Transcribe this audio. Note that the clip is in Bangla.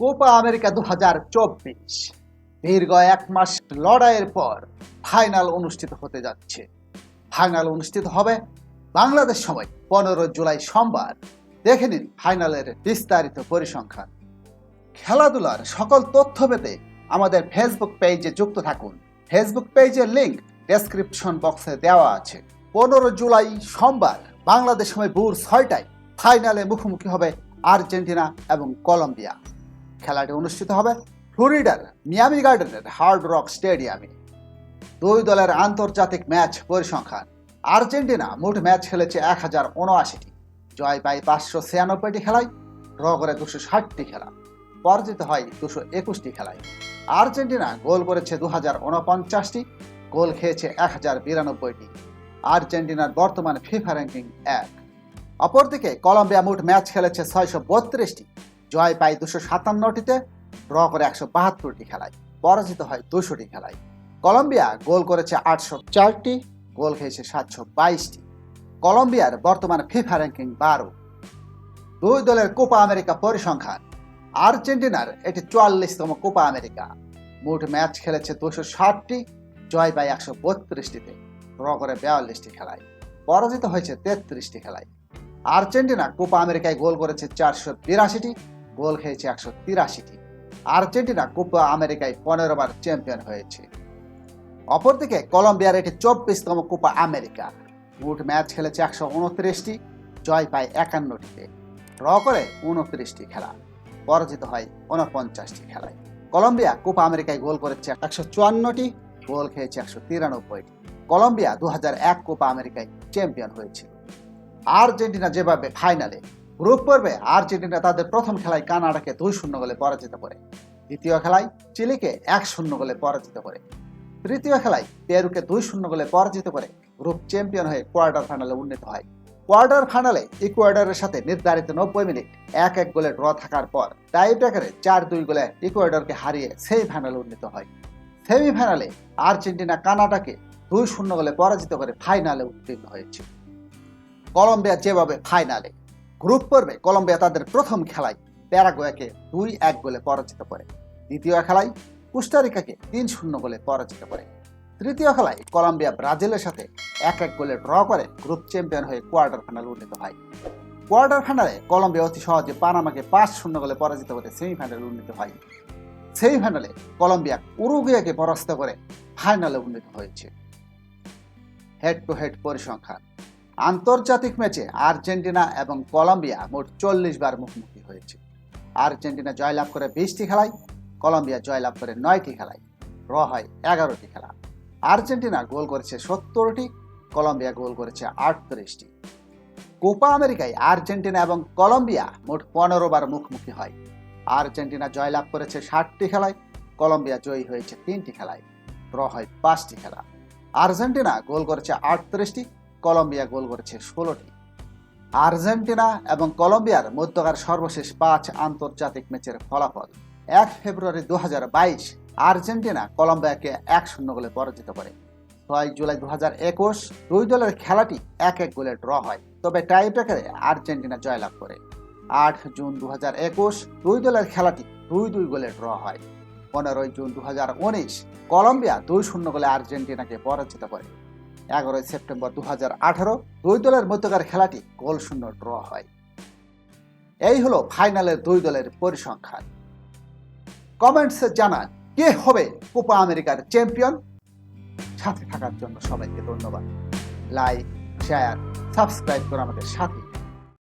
কোপা আমেরিকা দু হাজার চব্বিশ। দীর্ঘ এক মাস লড়াইয়ের পর ফাইনাল অনুষ্ঠিত হতে যাচ্ছে। ফাইনাল অনুষ্ঠিত হবে বাংলাদেশ সময় পনেরো জুলাই সোমবার। দেখে নিন ফাইনালের বিস্তারিত পরিসংখ্যান। খেলাধুলার সকল তথ্য পেতে আমাদের ফেসবুক পেজে যুক্ত থাকুন। ফেসবুক পেজের লিঙ্ক ডেসক্রিপশন বক্সে দেওয়া আছে। পনেরো জুলাই সোমবার বাংলাদেশ সময় ভোর ছয়টায় ফাইনালে মুখোমুখি হবে আর্জেন্টিনা এবং কলম্বিয়া। খেলাটি অনুষ্ঠিত হবে ফ্লোরিডার মিয়ামি গার্ডেনের হার্ড রক স্টেডিয়ামে। দুই দলের আন্তর্জাতিক ম্যাচ পরিসংখ্যান। আর্জেন্টিনা মোট ম্যাচ খেলেছে এক হাজার উনআশিটি। জয় পায় পাঁচশো ছিয়ানব্বইটি খেলায় ড্র করে দুশো ষাটটি খেলা। পরাজিত হয় দুশো একুশটি খেলায়। আর্জেন্টিনা গোল করেছে দু হাজার উনপঞ্চাশটি, গোল খেয়েছে এক হাজার বিরানব্বইটি। আর্জেন্টিনার বর্তমান ফিফা র্যাঙ্কিং এক। অপরদিকে কলম্বিয়া মোট ম্যাচ খেলেছে ছয়শো বত্রিশটি। জয় পায় দুশো সাতান্নটিতে, ড্র করে একশো বাহাত্তরটি খেলায়, পরাজিত হয় দুশোটি খেলায়। কলম্বিয়া গোল করেছে আটশো চারটি, গোল খেয়েছে সাতশো বাইশটি। কলম্বিয়ার বর্তমান ফিফা র্যাঙ্কিং বারো। দুই দলের কোপা আমেরিকা পরিসংখ্যান। আর্জেন্টিনার এটি চুয়াল্লিশতম কোপা আমেরিকা। মোট ম্যাচ খেলেছে দুশো ষাটটি, জয় পায় একশো বত্রিশটিতে, ড্র করে বিয়াল্লিশটি খেলায়, পরাজিত হয়েছে তেত্রিশটি খেলায়। আর্জেন্টিনা কোপা আমেরিকায় গোল করেছে চারশো বিরাশিটি গোল খেয়েছে একশো তিরাশিটি। আর্জেন্টিনা কোপা আমেরিকায় পনেরো বার চ্যাম্পিয়ন হয়েছে। অপরদিকে কলম্বিয়ার এটি চব্বিশতম কোপা আমেরিকা। মোট ম্যাচ খেলেছে একশো উনত্রিশটি, জয় পায় একান্নটিতে। ড্র করে উনত্রিশটি খেলা, পরাজিত হয় উনপঞ্চাশটি খেলায়। কলম্বিয়া কোপা আমেরিকায় গোল করেছে একশো চুয়ান্নটি, গোল খেয়েছে একশো তিরানব্বইটি। কলম্বিয়া দু এক কোপা আমেরিকায় চ্যাম্পিয়ন হয়েছিল। আর্জেন্টিনা যেভাবে ফাইনালে গ্রুপ পর্বে আর্জেন্টিনা তাদের প্রথম খেলায় কানাডাকে দুই শূন্য গোলে পরাজিত করে। দ্বিতীয় খেলায় চিলিকে এক শূন্য গোলে পরাজিত করে। তৃতীয় খেলায় পেরুকে দুই শূন্য গোলে পরাজিত করে গ্রুপ চ্যাম্পিয়ন হয়ে কোয়ার্টার ফাইনালে উন্নীত হয়। কোয়ার্টার ফাইনালে ইকুয়েডারের সাথে নির্ধারিত নব্বই মিনিট, এক এক গোলে ড্র থাকার পর টাই ব্রেকারে চার দুই গোলে ইকুয়েডারকে হারিয়ে সেমিফাইনালে উন্নীত হয়। সেমিফাইনালে আর্জেন্টিনা কানাডাকে দুই শূন্য গোলে পরাজিত করে ফাইনালে উত্তীর্ণ হয়েছে। কলম্বিয়া যেভাবে ফাইনালে গ্রুপ পর্বে কলম্বিয়া তাদের প্রথম খেলায় প্যারাগুয়াকে দুই এক গোলে পরাজিত করে। দ্বিতীয় খেলায় কুস্টারিকাকে তিন শূন্য গোলে পরাজিত করে। তৃতীয় খেলায় কলম্বিয়া ব্রাজিলের সাথে এক এক গোলে ড্র করে গ্রুপ চ্যাম্পিয়ন হয়ে কোয়ার্টার ফাইনাল উন্নীত হয়। কোয়ার্টার ফাইনালে কলম্বিয়া অতি সহজে পানামাকে পাঁচ শূন্য গোলে পরাজিত করে সেমিফাইনালে উন্নীত হয়। সেমিফাইনালে কলম্বিয়া উরুগুয়াকে পরাস্ত করে ফাইনালে উন্নীত হয়েছে। হেড টু হেড পরিসংখ্যান। আন্তর্জাতিক ম্যাচে আর্জেন্টিনা এবং কলম্বিয়া মোট চল্লিশ বার মুখোমুখি হয়েছে। আর্জেন্টিনা জয়লাভ করে বিশটি খেলায়, কলম্বিয়া জয়লাভ করে নয়টি খেলায়, র হয় এগারোটি খেলা। আর্জেন্টিনা গোল করেছে সত্তরটি, কলম্বিয়া গোল করেছে আটত্রিশটি। কোপা আমেরিকায় আর্জেন্টিনা এবং কলম্বিয়া মোট পনেরো বার মুখোমুখি হয়। আর্জেন্টিনা জয়লাভ করেছে ষাটটি খেলায়, কলম্বিয়া জয়ী হয়েছে তিনটি খেলায় ড্র হয় পাঁচটি খেলা। আর্জেন্টিনা গোল করেছে আটত্রিশটি কলম্বিয়া গোল করেছে ষোলোটি। আর্জেন্টিনা এবং কলম্বিয়ার মধ্যকার সর্বশেষ পাঁচ আন্তর্জাতিক ম্যাচের ফলাফল। এক ফেব্রুয়ারি দু হাজার বাইশ আর্জেন্টিনা কলম্বিয়াকে এক শূন্য গোলে পরাজিত করে। ছয় জুলাই দু একুশ দুই দলের খেলাটি এক এক গোলে ড্র হয়, তবে টাই ব্রেকারে আর্জেন্টিনা জয়লাভ করে। আট জুন দু হাজার একুশ দুই দলের খেলাটি দুই দুই গোলে ড্র হয়। পনেরোই জুন দু হাজার উনিশ কলম্বিয়া দুই শূন্য গোলে আর্জেন্টিনাকে পরাজিত করে। এগারোই সেপ্টেম্বর দু হাজার আঠারো দুই দলের মধ্যকার খেলাটি গোল শূন্য ড্র হয়। এই হলো ফাইনালের দুই দলের পরিসংখ্যান। কমেন্টসে জানান, কে হবে কোপা আমেরিকার চ্যাম্পিয়ন? সাথে থাকার জন্য সবাইকে ধন্যবাদ। লাইক, শেয়ার, সাবস্ক্রাইব করে আমাদের সাথে